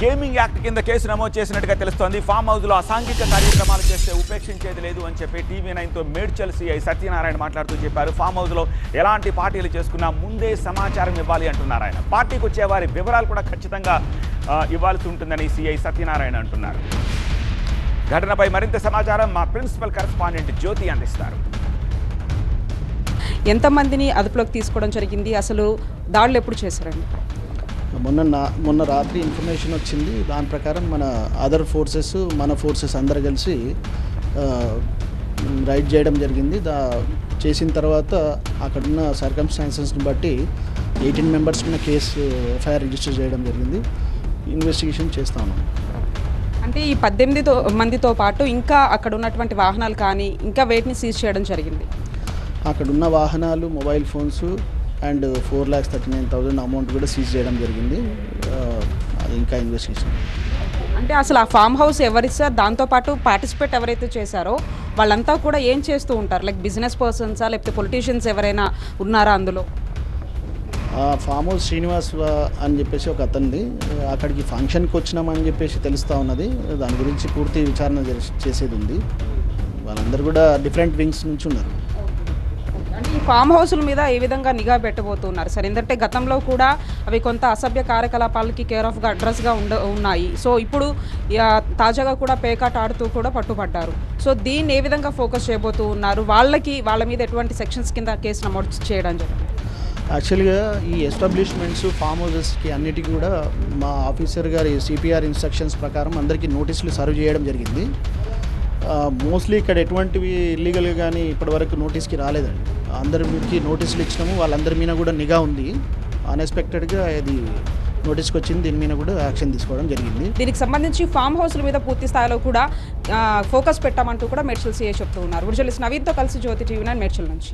Gaming act కింద case నమోదు చేసినట్టుగా తెలుస్తోంది. ఫామ్ హౌస్లో అసాంఘిక కార్యక్రమాలు చేస్తే ఉపేక్షించేది లేదు అని చెప్పి టీవీ నైన్తో మేడ్చల్ సిఐ సత్యనారాయణ మాట్లాడుతూ చెప్పారు. ఫామ్ హౌస్లో ఎలాంటి పార్టీలు చేసుకున్నా ముందే సమాచారం ఇవ్వాలి అంటున్నారు ఆయన. పార్టీకి వచ్చే వారి వివరాలు కూడా ఖచ్చితంగా ఇవ్వాల్సి ఉంటుందని సిఐ సత్యనారాయణ అంటున్నారు. ఘటనపై మరింత సమాచారం మా ప్రిన్సిపల్ కరెస్పాండెంట్ జ్యోతి అందిస్తారు. ఎంతమందిని అదుపులోకి తీసుకోవడం జరిగింది? అసలు దాడులు ఎప్పుడు చేశారండి? మొన్న నా మొన్న రాత్రి ఇన్ఫర్మేషన్ వచ్చింది దాని ప్రకారం మన అదర్ ఫోర్సెస్ మన ఫోర్సెస్ అందరు కలిసి రైడ్ చేయడం జరిగింది. దా చేసిన తర్వాత అక్కడున్న సర్కమ్స్టాన్సెస్ని బట్టి ఎయిటీన్ మెంబర్స్ మీద కేసు ఎఫ్ఐఆర్ రిజిస్టర్ చేయడం జరిగింది. ఇన్వెస్టిగేషన్ చేస్తా ఉన్నాం. అంటే ఈ పద్దెనిమిదితో మందితో పాటు ఇంకా అక్కడ ఉన్నటువంటి వాహనాలు కానీ ఇంకా వేటిని సీజ్ చేయడం జరిగింది? అక్కడున్న వాహనాలు mobile phones and four lakhs thirty nine thousand amount కూడా సీజ్ చేయడం జరిగింది. ఇంకా ఇన్వెస్టిగేషన్. అంటే అసలు ఆ ఫామ్ హౌస్ ఎవరిస్తారు? దాంతోపాటు పార్టిసిపేట్ ఎవరైతే చేశారో వాళ్ళంతా కూడా ఏం చేస్తూ ఉంటారు? లైక్ బిజినెస్ పర్సన్సా లేకపోతే పొలిటీషియన్స్ ఎవరైనా ఉన్నారా అందులో? ఆ ఫామ్ హౌస్ శ్రీనివాస్ అని చెప్పేసి ఒక అతనిది. అక్కడికి ఫంక్షన్కి వచ్చినామని చెప్పేసి తెలుస్తూ ఉన్నది. దాని గురించి పూర్తి విచారణ చేసి- చేసేది ఉంది. వాళ్ళందరూ కూడా డిఫరెంట్ వింగ్స్ నుంచి ఉన్నారు. అంటే ఈ ఫామ్ హౌస్ల మీద ఏ విధంగా నిఘా పెట్టబోతున్నారు? సార్ ఎందుకంటే గతంలో కూడా అవి కొంత అసభ్య కార్యకలాపాలకి కేర్ ఆఫ్గా అడ్రస్గా ఉండ ఉన్నాయి. సో ఇప్పుడు తాజాగా కూడా పేకాట ఆడుతూ కూడా పట్టుబడ్డారు. సో దీన్ని ఏ విధంగా ఫోకస్ చేయబోతూ ఉన్నారు? వాళ్ళకి వాళ్ళ మీద ఎటువంటి సెక్షన్స్ కింద కేసు నమోదు చేయడం జరిగింది? యాక్చువల్గా ఈ ఎస్టాబ్లిష్మెంట్స్ ఫామ్ హౌసెస్కి అన్నిటికీ కూడా మా ఆఫీసర్ గారి సిపిఆర్ ఇన్స్ట్రక్షన్స్ ప్రకారం అందరికీ నోటీసులు సర్వ్ చేయడం జరిగింది. మోస్ట్లీ ఇక్కడ ఎటువంటివి ఇల్లీగల్ కానీ ఇప్పటివరకు నోటీస్కి రాలేదండి. అందరికి నోటీసులు ఇచ్చినాము. వాళ్ళందరి మీద కూడా నిఘా ఉంది. అన్ఎక్స్పెక్టెడ్గా ఇది నోటీస్కి వచ్చింది. దీని మీద కూడా యాక్షన్ తీసుకోవడం జరిగింది. దీనికి సంబంధించి ఫామ్ హౌస్ల మీద పూర్తి స్థాయిలో కూడా ఫోకస్ పెట్టామంటూ కూడా మేడ్చల్ సీఏ చెప్తూ ఉన్నారు. జర్నలిస్ట్ నవీన్తో కలిసి జ్యోతి టీవీ నైన్ మేడ్చల్ నుంచి.